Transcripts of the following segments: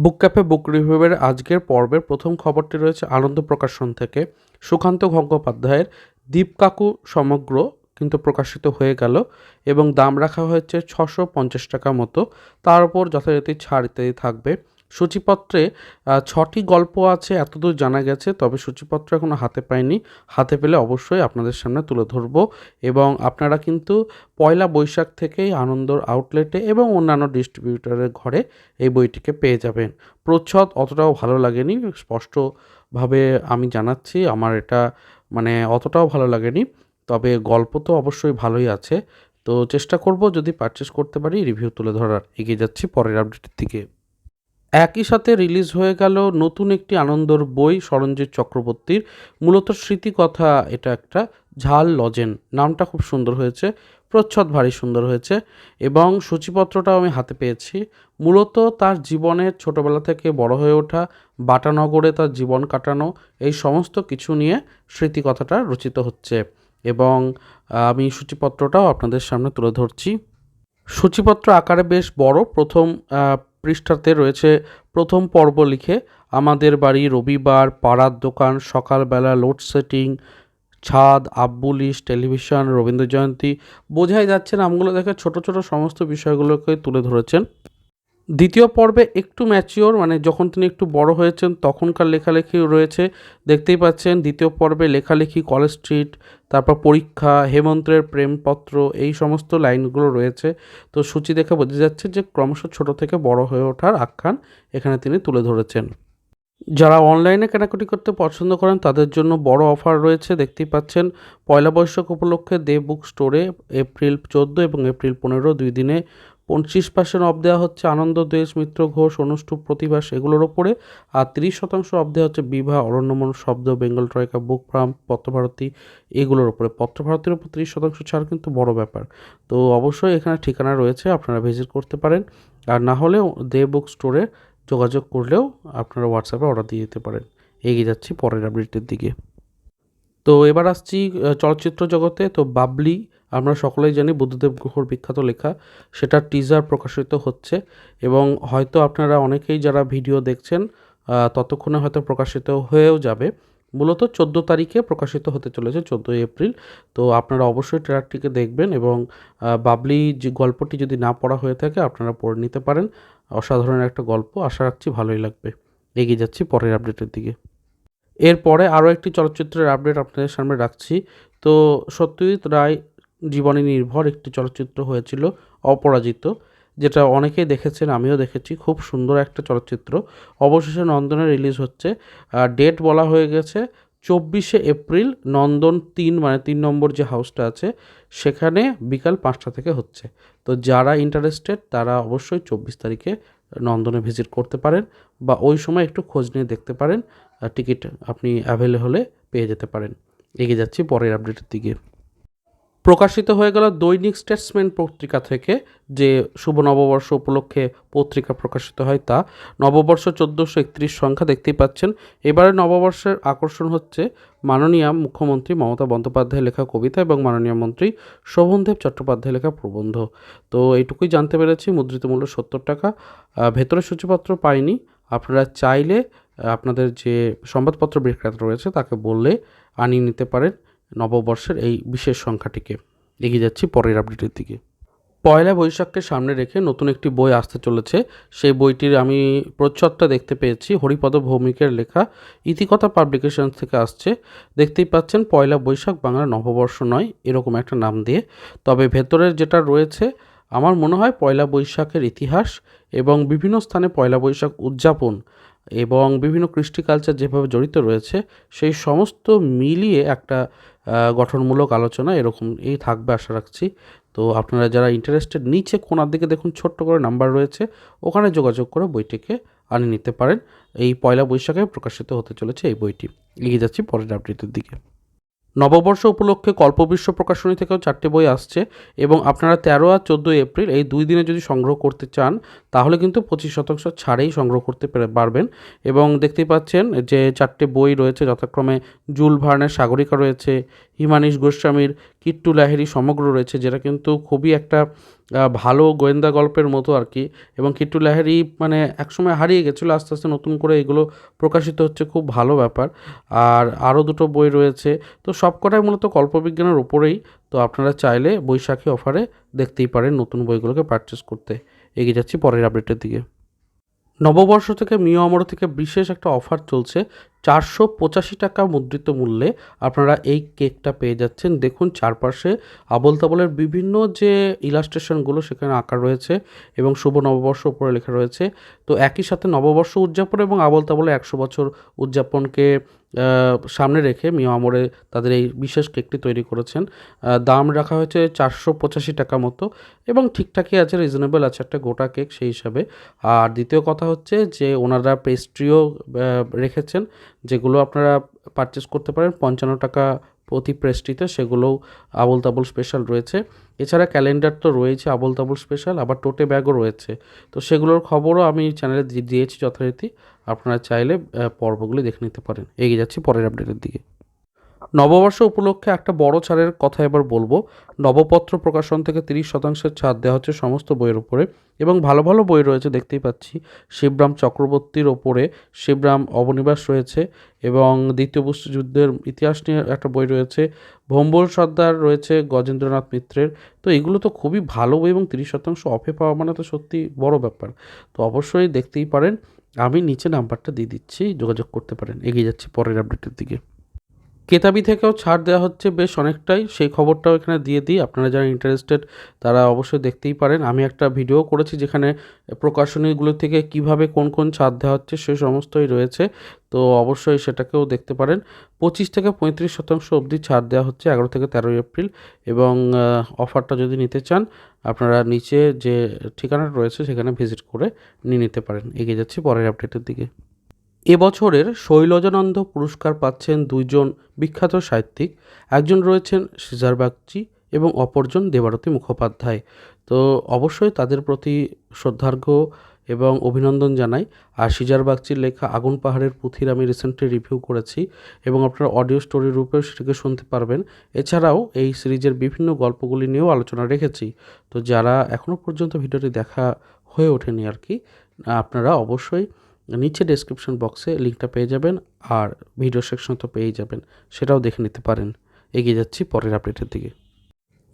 বুক cafe বুক রিভিউয়ের আজকের পর্বের প্রথম খবরটি রয়েছে আনন্দ প্রকাশন থেকে। সুকান্ত গঙ্গোপাধ্যায়ের দীপকাকু সমগ্র কিন্তু প্রকাশিত হয়ে গেল এবং দাম রাখা হয়েছে ছশো পঞ্চাশ টাকা মতো। তার উপর যথাযথ ছাড় ইত্যাদি থাকবে। সূচিপত্রে ছটি গল্প আছে, এতদূর জানা গেছে, তবে সূচিপত্র এখনও হাতে পাইনি। হাতে পেলে অবশ্যই আপনাদের সামনে তুলে ধরবো এবং আপনারা কিন্তু পয়লা বৈশাখ থেকেই আনন্দর আউটলেটে এবং অন্যান্য ডিস্ট্রিবিউটরের ঘরে এই বইটিকে পেয়ে যাবেন। প্রচ্ছদ অতটাও ভালো লাগেনি, স্পষ্টভাবে আমি জানাচ্ছি, আমার এটা মানে অতটাও ভালো লাগেনি, তবে গল্প তো অবশ্যই ভালোই আছে। তো চেষ্টা করব যদি পারচেস করতে পারি রিভিউ তুলে ধরার। এগিয়ে যাচ্ছি পরের আপডেটের দিকে। একই সাথে রিলিজ হয়ে গেল নতুন একটি আনন্দর বই, সরঞ্জিৎ চক্রবর্তীর। মূলত স্মৃতিকথা, এটা একটা ঝাল লজেন। নামটা খুব সুন্দর হয়েছে, প্রচ্ছদ ভারী সুন্দর হয়েছে এবং সূচিপত্রটাও আমি হাতে পেয়েছি। মূলত তার জীবনের ছোটবেলা থেকে বড় হয়ে ওঠা, বাটানগরে তার জীবন কাটানো, এই সমস্ত কিছু নিয়ে স্মৃতিকথাটা রচিত হচ্ছে এবং আমি সূচিপত্রটাও আপনাদের সামনে তুলে ধরছি। সূচিপত্র আকারে বেশ বড়। প্রথম পৃষ্ঠাতে রয়েছে প্রথম পর্ব লিখে, আমাদের বাড়ি রবিবার, পাড়ার দোকান, সকালবেলা লোডশেডিং ছাদ আব্বুলিশ টেলিভিশন রবীন্দ্র জয়ন্তী। বোঝাই যাচ্ছে নামগুলো দেখে ছোট ছোট সমস্ত বিষয়গুলোকে তুলে ধরেছেন। দ্বিতীয় পর্বে একটু ম্যাচিওর মানে যখন তিনি একটু বড় হয়েছেন, তখনকার লেখালেখি রয়েছে। দেখতেই পাচ্ছেন, দ্বিতীয় পর্বে লেখালেখি কলেজ স্ট্রিট তারপর পরীক্ষা, হেমন্তের প্রেমপত্র, এই সমস্ত লাইনগুলো রয়েছে। তো সূচি দেখে বোঝা যাচ্ছে যে ক্রমশ ছোট থেকে বড় হয়ে ওঠার আখ্যান এখানে তিনি তুলে ধরেছেন। যারা অনলাইনে কেনাকাটি করতে পছন্দ করেন, তাদের জন্য বড় অফার রয়েছে। দেখতেই পাচ্ছেন, পয়লা বৈশাখ উপলক্ষে দে বুক স্টোরে এপ্রিল চোদ্দ এবং এপ্রিল পনেরো দুই দিনে পঁচিশ পার্সেন্ট অফ দেওয়া হচ্ছে আনন্দ দেশ, মিত্র ঘোষ, অনুষ্ঠুপ প্রতিভাস এগুলোর ওপরে। আর তিরিশ শতাংশ অফ দেওয়া হচ্ছে Bibha, Aranyaman, Shabda, Bengal troika, book farm Patrabharati এগুলোর ওপরে। পত্রভারতীর উপর তিরিশ শতাংশ ছাড় কিন্তু বড় ব্যাপার। তো অবশ্যই এখানে ঠিকানা রয়েছে, আপনারা ভিজিট করতে পারেন। আর না হলেও দে বুক স্টোরে যোগাযোগ করলেও আপনারা হোয়াটসঅ্যাপে অর্ডার দিয়ে দিতে পারেন। এগিয়ে যাচ্ছি পরের আপডেটের দিকে। তো এবার আসছি চলচ্চিত্র জগতে। তো বাবলি আমরা সকলেই জানি বুদ্ধদেব গুহর বিখ্যাত লেখা, সেটার টিজার প্রকাশিত হচ্ছে এবং হয়তো আপনারা অনেকেই যারা ভিডিও দেখছেন ততক্ষণে হয়তো প্রকাশিত হয়েও যাবে। মূলত চোদ্দ তারিখে প্রকাশিত হতে চলেছে, চোদ্দোই এপ্রিল। তো আপনারা অবশ্যই ট্রেলারটিকে দেখবেন এবং বাবলি যে গল্পটি যদি না পড়া হয়ে থাকে, আপনারা পড়ে নিতে পারেন। অসাধারণ একটা গল্প, আশা রাখছি ভালোই লাগবে। এগিয়ে যাচ্ছি পরের আপডেটের দিকে। এরপরে আরও একটি চলচ্চিত্রের আপডেট আপনাদের সামনে রাখছি। তো সত্যজিৎ রায় জীবনী নির্ভর একটি চলচ্চিত্র হয়েছিল অপরাজিত, যেটা অনেকেই দেখেছেন, আমিও দেখেছি। খুব সুন্দর একটা চলচ্চিত্র। অবশেষে নন্দনে রিলিজ হচ্ছে ডেট বলা হয়ে গেছে চব্বিশে এপ্রিল, নন্দন তিন মানে তিন নম্বর যে হাউসটা আছে, সেখানে বিকাল পাঁচটা থেকে হচ্ছে। তো যারা ইন্টারেস্টেড তারা অবশ্যই চব্বিশ তারিখে নন্দনে ভিজিট করতে পারেন বা ওই সময় একটু খোঁজ নিয়ে দেখতে পারেন টিকিট আপনি অ্যাভেলে হলে পেয়ে যেতে পারেন। এগিয়ে যাচ্ছি, পরের আপডেটের দিকে। প্রকাশিত হয়ে গেল দৈনিক স্টেটসম্যান পত্রিকা থেকে যে শুভ নববর্ষ উপলক্ষে পত্রিকা প্রকাশিত হয় তা। নববর্ষ চোদ্দোশো একত্রিশ সংখ্যা দেখতেই পাচ্ছেন। এবারে নববর্ষের আকর্ষণ হচ্ছে মাননীয় মুখ্যমন্ত্রী মমতা বন্দ্যোপাধ্যায় লেখা কবিতা এবং মাননীয় মন্ত্রী শোভনদেব চট্টোপাধ্যায় লেখা প্রবন্ধ। তো এইটুকুই জানতে পেরেছি, মুদ্রিত মূল্য সত্তর টাকা। ভেতরে সূচিপত্র পাইনি। আপনারা চাইলে আপনাদের যে সংবাদপত্র বিক্রেতা রয়েছে তাকে বললে আনিয়ে নিতে পারেন। নববর্ষের এই বিশেষ সংখ্যাটিকে। এগিয়ে যাচ্ছি পরের আপডেটের দিকে। পয়লা বৈশাখকে সামনে রেখে নতুন একটি বই আসতে চলেছে। সেই বইটির আমি প্রচ্ছদটা দেখতে পেয়েছি। হরিপদ ভৌমিকের লেখা ইতিকথা পাবলিকেশনস থেকে আসছে। দেখতেই পাচ্ছেন, পয়লা বৈশাখ বাংলা নববর্ষ নয়, এরকম একটা নাম দিয়ে। তবে ভেতরের যেটা রয়েছে, আমার মনে হয় পয়লা বৈশাখের ইতিহাস এবং বিভিন্ন স্থানে পয়লা বৈশাখ উদযাপন এবং বিভিন্ন কৃষ্টি কালচার যেভাবে জড়িত রয়েছে, সেই সমস্ত মিলিয়ে একটা গঠনমূলক আলোচনা এরকম এই থাকবে আশা রাখছি। তো আপনারা যারা ইন্টারেস্টেড নিচে কোনার দিকে দেখুন ছোট্ট করে নাম্বার রয়েছে, ওখানে যোগাযোগ করে বইটিকে আনে নিতে পারেন। এই পয়লা বৈশাখে প্রকাশিত হতে চলেছে এই বইটি। এগিয়ে যাচ্ছি পরের আপডেটের দিকে। নববর্ষ উপলক্ষে কল্পবিশ্ব প্রকাশনী থেকেও চারটে বই আসছে এবং আপনারা তেরো আর চোদ্দোই এপ্রিল এই দুই দিনে যদি সংগ্রহ করতে চান, তাহলে কিন্তু পঁচিশ শতাংশ ছাড়েই সংগ্রহ করতে পেরে- পারবেন। এবং দেখতেই পাচ্ছেন যে চারটে বই রয়েছে, যথাক্রমে জুল ভার্নের সাগরিকা রয়েছে, হিমানিশ গোস্বামীর কিট্টু লাহিড়ী সমগ্র রয়েছে, যেটা কিন্তু খুবই একটা ভালো গোয়েন্দা গল্পের মতো আর কি। এবং কিট্টু লাহারি মানে একসময় হারিয়ে গেছিল, আস্তে আস্তে নতুন করে এগুলো প্রকাশিত হচ্ছে, খুব ভালো ব্যাপার। আর আরও দুটো বই রয়েছে। তো সবকটাই মূলত কল্পবিজ্ঞানের উপরেই। তো আপনারা চাইলে বৈশাখী অফারে দেখতেই পারেন নতুন বইগুলোকে পারচেস করতে। এগিয়ে যাচ্ছি পরের আপডেটের দিকে। নববর্ষ থেকে মিও আমরো থেকে বিশেষ একটা অফার চলছে। চারশো পঁচাশি টাকা মুদ্রিত মূল্যে আপনারা এই কেকটা পেয়ে যাচ্ছেন। দেখুন, চারপাশে আবল তাবলের বিভিন্ন যে ইলাস্ট্রেশনগুলো সেখানে আঁকা রয়েছে এবং শুভ নববর্ষ উপরে লেখা রয়েছে। তো একই সাথে নববর্ষ উদযাপন এবং আবল তাবলে একশো বছর উদযাপনকে সামনে রেখে মিয়া আমরে তাদের এই বিশেষ কেকটি তৈরি করেছেন। দাম রাখা হয়েছে চারশো পঁচাশি টাকা মতো এবং ঠিকঠাকই আছে, রিজনেবল আছে একটা গোটা কেক সেই হিসাবে। আর দ্বিতীয় কথা হচ্ছে যে ওনারা পেস্ট্রিও রেখেছেন। যেগুলো আপনারা পারচেস করতে পারেন, পঞ্চান্ন টাকা প্রতি প্রেসটিতে সেগুলোও আবল তাবল স্পেশাল রয়েছে। এছাড়া ক্যালেন্ডার তো রয়েছে আবল তাবল স্পেশাল আবার টোটে ব্যাগও রয়েছে। তো সেগুলোর খবরও আমি চ্যানেলে দিয়েছি যথারীতি, আপনারা চাইলে পর্বগুলি দেখে নিতে পারেন। এগিয়ে যাচ্ছি পরের আপডেটের দিকে। নববর্ষ উপলক্ষে একটা বড় ছাড়ের কথা এবার বলব। নবপত্র প্রকাশন থেকে তিরিশ শতাংশের ছাড় দেওয়া হচ্ছে সমস্ত বইয়ের উপরে এবং ভালো ভালো বই রয়েছে, দেখতেই পাচ্ছি। শিবরাম চক্রবর্তীর ওপরে শিবরাম অবনিবাস রয়েছে এবং দ্বিতীয় বিশ্বযুদ্ধের ইতিহাস নিয়ে একটা বই রয়েছে। ভম্বল সর্দার রয়েছে গজেন্দ্রনাথ মিত্রের। তো এগুলো তো খুবই ভালো বই এবং তিরিশ শতাংশ অফে পাওয়া মানে তো সত্যি বড় ব্যাপার। তো অবশ্যই দেখতেই পারেন। আমি নিচে নাম্বারটা দিয়ে দিচ্ছি, যোগাযোগ করতে পারেন। এগিয়ে যাচ্ছি পরের আপডেটের দিকে। কেতাবি থেকেও ছাড় দেওয়া হচ্ছে বেশ অনেকটাই। সেই খবরটাও এখানে দিয়ে দিই। আপনারা যারা ইন্টারেস্টেড তারা অবশ্যই দেখতেই পারেন। আমি একটা ভিডিও করেছি যেখানে প্রকাশনীগুলো থেকে কীভাবে কোন কোন ছাড় দেওয়া হচ্ছে সে সমস্তই রয়েছে। তো অবশ্যই সেটাকেও দেখতে পারেন। পঁচিশ থেকে পঁয়ত্রিশ শতাংশ অবধি ছাড় দেওয়া হচ্ছে এগারো থেকে তেরোই এপ্রিল এবং অফারটা যদি নিতে চান, আপনারা নিচে যে ঠিকানাটা রয়েছে সেখানে ভিজিট করে নিয়ে নিতে পারেন। এগিয়ে যাচ্ছি পরের আপডেটের দিকে। এবছরের শৈলজানন্দ পুরস্কার পাচ্ছেন দুইজন বিখ্যাত সাহিত্যিক। একজন রয়েছেন সিজার বাগচি এবং অপরজন দেবারতী মুখোপাধ্যায়। তো অবশ্যই তাদের প্রতি শ্রদ্ধার্ঘ্য এবং অভিনন্দন জানাই। আর সিজার বাগচির লেখা আগুন পাহাড়ের পুঁথির আমি রিসেন্টলি রিভিউ করেছি এবং আপনারা অডিও স্টোরি রূপেও সেটাকে শুনতে পারবেন। এছাড়াও এই সিরিজের বিভিন্ন গল্পগুলি নিয়েও আলোচনা রেখেছি। তো যারা এখনও পর্যন্ত ভিডিওটি দেখা হয়ে ওঠেনি আর কি, আপনারা অবশ্যই নিচে ডেসক্রিপশন বক্সে লিঙ্কটা পেয়ে যাবেন আর ভিডিও সেকশন তো পেয়েই যাবেন, সেটাও দেখে নিতে পারেন। এগিয়ে যাচ্ছি পরের আপডেটের দিকে।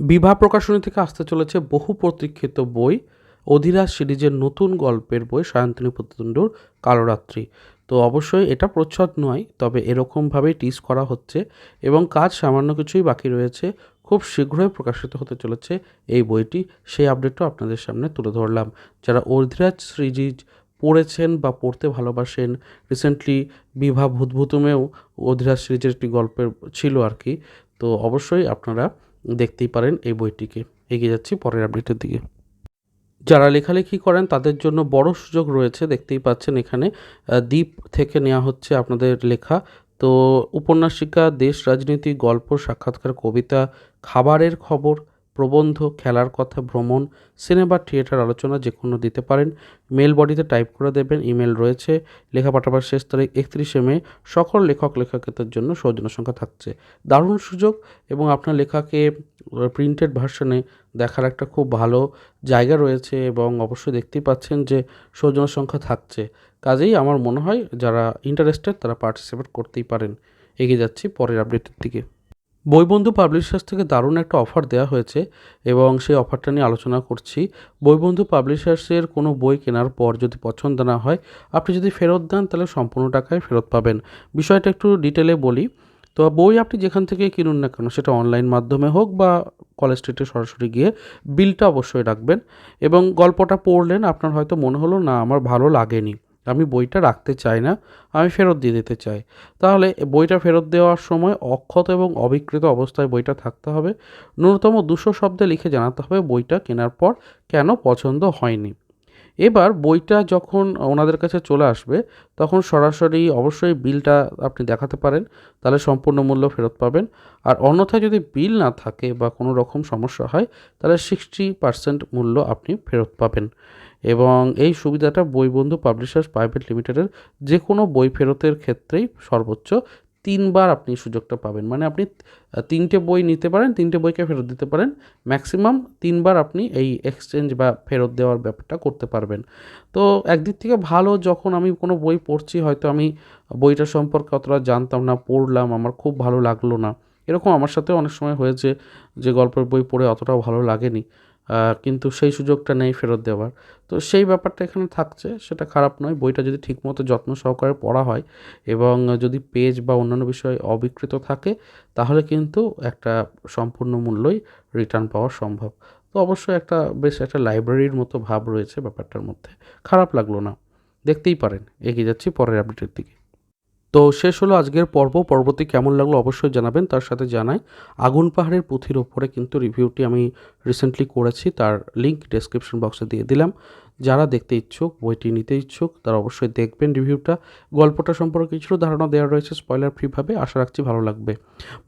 বিবাহ প্রকাশনী থেকে আসতে চলেছে বহু প্রতীক্ষিত বই। অধিরাজ সিরিজের নতুন গল্পের বই সায়ন্তনী প্রত্যুণ্ডুর কালোরাত্রি। তো অবশ্যই এটা প্রচ্ছদ নয়, তবে এরকমভাবেই টিজ করা হচ্ছে এবং কাজ সামান্য কিছুই বাকি রয়েছে। খুব শীঘ্রই প্রকাশিত হতে চলেছে এই বইটি। সেই আপডেটও আপনাদের সামনে তুলে ধরলাম। যারা অধিরাজ সিরিজ পড়েছেন বা পড়তে ভালোবাসেন। রিসেন্টলি বিভা ভূতভূতমেও অধিরাজ সিরিজের একটি গল্পের ছিল আর কি। তো অবশ্যই আপনারা দেখতেই পারেন এই বইটিকে। এগিয়ে যাচ্ছি পরের আপডেটের দিকে। যারা লেখালেখি করেন তাদের জন্য বড় সুযোগ রয়েছে, দেখতেই পাচ্ছেন এখানে দ্বীপ থেকে নেওয়া হচ্ছে আপনাদের লেখা। তো উপন্যাসিকা, দেশ, রাজনীতি, গল্প, সাক্ষাৎকার, কবিতা, খাবারের খবর প্রবন্ধ, খেলার কথা, ভ্রমণ, সিনেমা, থিয়েটার আলোচনা যে কোনো দিতে পারেন। মেল বডিতে টাইপ করে দেবেন, ইমেল রয়েছে। লেখা পাঠাবার শেষ তারিখ একত্রিশে মে। সকল লেখক লেখকের জন্য সৌজন্য সংখ্যা থাকছে। দারুণ সুযোগ এবং আপনার লেখাকে প্রিন্টেড ভার্সনে দেখার একটা খুব ভালো জায়গা রয়েছে এবং অবশ্যই দেখতেই পাচ্ছেন যে সৌজন্য সংখ্যা থাকছে। কাজেই আমার মনে হয়, যারা ইন্টারেস্টেড তারা পার্টিসিপেট করতেই পারেন। এগিয়ে যাচ্ছি পরের আপডেটের দিকে। বইবন্ধু পাবলিশার্স থেকে দারুণ একটা অফার দেওয়া হয়েছে এবং সেই অফারটা নিয়ে আলোচনা করছি। বইবন্ধু পাবলিশার্সের কোনো বই কেনার পর যদি পছন্দ না হয়, আপনি যদি ফেরত দেন, তাহলে সম্পূর্ণ টাকায় ফেরত পাবেন। বিষয়টা একটু ডিটেলে বলি। তো বই আপনি যেখান থেকে কিনুন না কেন, সেটা অনলাইন মাধ্যমে হোক বা কলেজ স্ট্রিটে সরাসরি গিয়ে বিলটা অবশ্যই রাখবেন এবং গল্পটা পড়লেন, আপনার হয়তো মনে হলো, না, আমার ভালো লাগেনি। আমি বইটা রাখতে চাই না, আমি ফেরত দিয়ে দিতে চাই। তাহলে বইটা ফেরত দেওয়ার সময় অক্ষত এবং অবিকৃত অবস্থায় বইটা থাকতে হবে। ন্যূনতম দুশো শব্দে লিখে জানাতে হবে বইটা কেনার পর কেন পছন্দ হয়নি। এবার বইটা যখন ওনাদের কাছে চলে আসবে, তখন সরাসরি অবশ্যই বিলটা আপনি দেখাতে পারেন, তাহলে সম্পূর্ণ মূল্য ফেরত পাবেন। আর অন্যথায় যদি বিল না থাকে বা কোনো রকম সমস্যা হয়, তাহলে সিক্সটি পার্সেন্ট মূল্য আপনি ফেরত পাবেন। এবং এই সুবিধাটা বইবন্ধু পাবলিশার্স প্রাইভেট লিমিটেডের যে কোনো বই ফেরতের ক্ষেত্রেই সর্বোচ্চ তিনবার আপনি সুযোগটা পাবেন। মানে আপনি তিনটে বই নিতে পারেন, তিনটে বইকে ফেরত দিতে পারেন। ম্যাক্সিমাম তিনবার আপনি এই এক্সচেঞ্জ বা ফেরত দেওয়ার ব্যাপারটা করতে পারবেন। তো একদিক থেকে ভালো, যখন আমি কোনো বই পড়ছি, হয়তো আমি বইটা সম্পর্কে অতটা জানতাম না, পড়লাম, আমার খুব ভালো লাগল না। এরকম আমার সাথেও অনেক সময় হয়েছে যে গল্পের বই পড়ে অতটাও ভালো লাগেনি। কিন্তু সেই সুযোগটা নেই ফেরত দেওয়ার। তো সেই ব্যাপারটা এখানে থাকছে, সেটা খারাপ নয়। বইটা যদি ঠিকমতো যত্ন সহকারে পড়া হয় এবং যদি পেজ বা অন্যান্য বিষয় অবিকৃত থাকে, তাহলে কিন্তু একটা সম্পূর্ণ মূল্যই রিটার্ন পাওয়া সম্ভব। তো অবশ্যই একটা বেশ একটা লাইব্রেরির মতো ভাব রয়েছে ব্যাপারটার মধ্যে। খারাপ লাগল না। দেখতেই পারেন। এগিয়ে যাচ্ছি পরের আপডেটের দিকে। তো শেষ হলো আজকের পর্ব। পর্বটি কেমন লাগল অবশ্যই জানাবেন, তার সাথে জানাই। আগুন পাহাড়ের পুঁথির ওপরে কিন্তু রিভিউটি আমি রিসেন্টলি করেছি, তার লিঙ্ক ডেসক্রিপশন বক্সে দিয়ে দিলাম। যারা দেখতে ইচ্ছুক, বইটি নিতে ইচ্ছুক, তারা অবশ্যই দেখবেন রিভিউটা। গল্পটা সম্পর্কে কিছু ধারণা দেওয়া রয়েছে স্পয়লার ফ্রিভাবে আশা রাখছি ভালো লাগবে।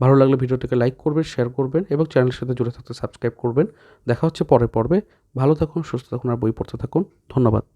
ভালো লাগলে ভিডিওটিকে লাইক করবেন শেয়ার করবেন এবং চ্যানেলের সাথে জুড়ে থাকতে সাবস্ক্রাইব করবেন। দেখা হচ্ছে পরে পর্বে। ভালো থাকুন, সুস্থ থাকুন আর বই পড়তে থাকুন। ধন্যবাদ।